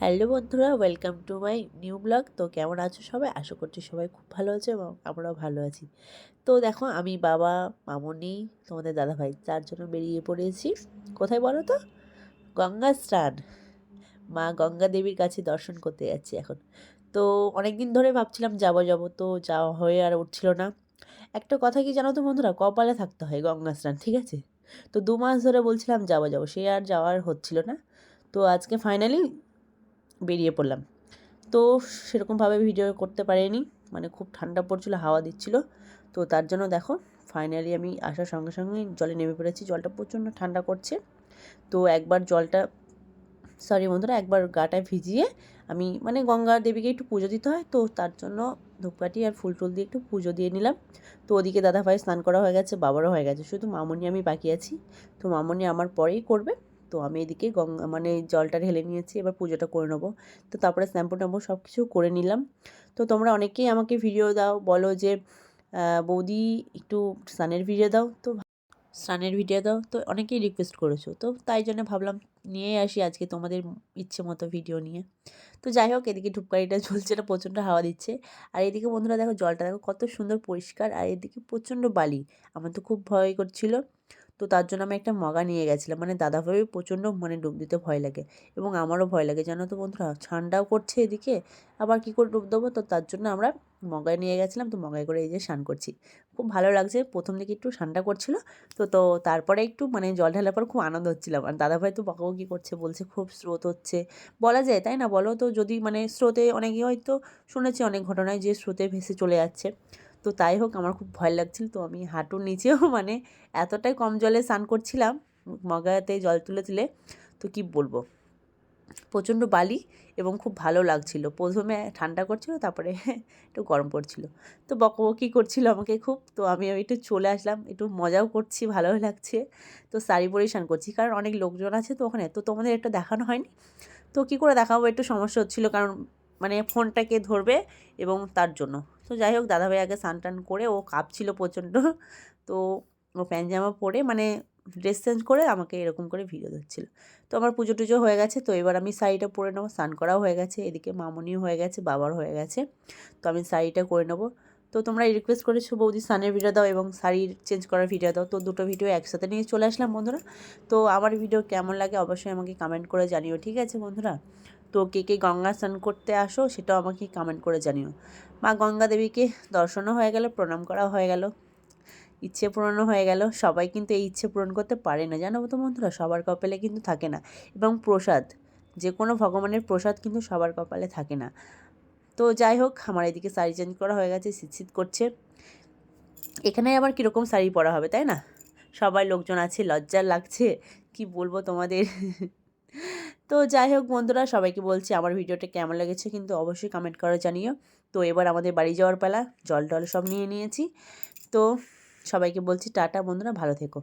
Hello বন্ধুরা, welcome to my new blog. তো কেমন আছো সবাই? আশা করছি সবাই খুব ভালো আছে এবং আমরাও ভালো আছি। তো দেখো, আমি বাবা, মামনি, তোমাদের দাদা ভাই তার জন্য বেরিয়ে পড়েছি। কোথায় বলো তো? গঙ্গা স্নান। মা গঙ্গা দেবীর কাছে দর্শন করতে যাচ্ছি এখন। তো অনেক দিন ধরে ভাবছিলাম যাব যাব, তো যাওয়া হয়ে আর উঠছিল না। একটা কথা কি জানো তো বন্ধুরা, কপালে থাকতে হয় গঙ্গা স্নান, ঠিক আছে? তো দু মাস ধরে বলছিলাম যাব যাব, সে আর যাওয়ার হচ্ছিল না। তো আজকে ফাইনালি বেরিয়ে পড়লাম। তো সেরকমভাবে ভিডিও করতে পারিনি। মানে খুব ঠান্ডা পড়ছিল, হাওয়া দিচ্ছিল। তো তার জন্য দেখো ফাইনালি আমি আসার সঙ্গে সঙ্গে জলে নেমে পড়েছি। জলটা প্রচণ্ড ঠান্ডা করছে। তো একবার জলটা সরি বন্ধুরা, একবার গাটায় ভিজিয়ে আমি মানে গঙ্গা দেবীকে একটু পুজো দিতে হয়। তো তার জন্য ধূপকাঠি আর ফুল টুল দিয়ে একটু পুজো দিয়ে নিলাম। তো ওদিকে দাদা ভাই স্নান করা হয়ে গেছে, বাবারও হয়ে গেছে। শুধু মামনি আমি বাকি আছি। তো মামনি আমার পরেই করবে। তো আমি এদিকে গঙ্গা মানে জলটা ঢেলে নিয়েছি, এবার পুজোটা করে নেব। তো তারপরে শ্যাম্পু ট্যাম্পু সব কিছু করে নিলাম। তো তোমরা অনেকেই আমাকে ভিডিও দাও, বলো যে বৌদি একটু স্নানের ভিডিও দাও। তো স্নানের ভিডিও দাও, তো অনেকেই রিকোয়েস্ট করেছ। তো তাই জন্য ভাবলাম নিয়ে আসি আজকে তোমাদের ইচ্ছে মতো ভিডিও নিয়ে। তো যাই হোক, এদিকে ধূপকাঠিটা ঝুলছে না, প্রচণ্ড হাওয়া দিচ্ছে। আর এদিকে বন্ধুরা দেখো, জলটা দেখো কত সুন্দর পরিষ্কার। আর এদিকে প্রচণ্ড বালি। আমার তো খুব ভয় করছিল। তো তার জন্য আমি একটা মগা নিয়ে গেছিলাম। মানে দাদাভাবে প্রচণ্ড মানে ডুব দিতে ভয় লাগে এবং আমারও ভয় লাগে, জানো তো বন্ধুরা ঠান্ডাও করছে এদিকে, আবার কী করে ডুব দেবো? তো তার জন্য আমরা মগায় নিয়ে গেছিলাম, তো মগায় করে এই যে স্নান করছি। খুব ভালো লাগছে, প্রথম দিকে একটু ঠান্ডা করছিল, তো তো তারপরে একটু মানে জল ঢালার পর খুব আনন্দ হচ্ছিলাম। আর দাদাভাই তো বকাবকি করছে, বলছে খুব স্রোত হচ্ছে। বলা যায়, তাই না? বলো তো, যদি মানে স্রোতে অনেকে হয়তো শুনেছি অনেক ঘটনায় যে স্রোতে ভেসে চলে যাচ্ছে। তো তাই হোক, আমার খুব ভয় লাগছিল। তো আমি হাঁটুর নিচেও মানে এতটাই কম জলে স্নান করছিলাম মগাতে জল তুলে তুলে। তো কি বলব? প্রচণ্ড বালি এবং খুব ভালো লাগছিল। প্রথমে ঠান্ডা করছিল, তারপরে একটু গরম পড়ছিল। তো বকবকি করছিল আমাকে খুব। তো আমি একটু চলে আসলাম, একটু মজাও করছি, ভালোও লাগছে। তো শাড়ি পরেই স্নান করছি, কারণ অনেক লোকজন আছে তো ওখানে। তো তোমাদের একটু দেখানো হয়নি। তো কী করে দেখাবো? একটু সমস্যা হচ্ছিল, কারণ মানে ফোনটাকে ধরবে এবং তার জন্য। তো যাই হোক, দাদাভাই আগে স্নান টান করে ও কাঁপছিল প্রচণ্ড। তো ও প্যান্ট জামা পরে মানে ড্রেস চেঞ্জ করে আমাকে এরকম করে ভিডিও দিচ্ছিল তো আমার পুজো টুজো হয়ে গেছে, তো এবার আমি শাড়িটা পরে নেব। স্নান করাও হয়ে গেছে, এদিকে মামনিও হয়ে গেছে বাবার হয়ে গেছে। তো আমি শাড়িটা করে নেব। তো তোমরা রিকোয়েস্ট করেছ, বৌদি স্নানের ভিডিও দাও এবং শাড়ি চেঞ্জ করার ভিডিও দাও। তো দুটো ভিডিও একসাথে নিয়ে চলে আসলাম, বন্ধুরা। তো আমার ভিডিও কেমন লাগে অবশ্যই আমাকে কমেন্ট করে জানিও, ঠিক আছে বন্ধুরা? তো কে কে গঙ্গা স্নান করতে আসো সেটাও আমাকে কমেন্ট করে জানিও। মা গঙ্গা দেবীকে দর্শনও হয়ে গেল, প্রণাম করা হয়ে গেল, ইচ্ছে পূরণও হয়ে গেল। সবাই কিন্তু এই ইচ্ছে পূরণ করতে পারে না, জানো তো বন্ধুরা? সবার কপালে কিন্তু থাকে না। এবং প্রসাদ যে কোনো ভগবানের প্রসাদ কিন্তু সবার কপালে থাকে না। তো যাই হোক, আমার এদিকে শাড়ি চেঞ্জ করা হয়ে গেছে শীত করছে। এখানে আবার কীরকম শাড়ি পরা হবে, তাই না? সবাই লোকজন আছে, লজ্জার লাগছে, কি বলব তোমাদের? তো যাই হোক বন্ধুরা, সবাইকে বলছি আমার ভিডিওটা কেমন লেগেছে কিন্তু অবশ্যই কমেন্ট করে জানিও। তো এবার আমাদের বাড়ি যাওয়ার পালা, জল টল সব নিয়ে নিয়েছি। তো সবাইকে বলছি টাটা বন্ধুরা, ভালো থেকো।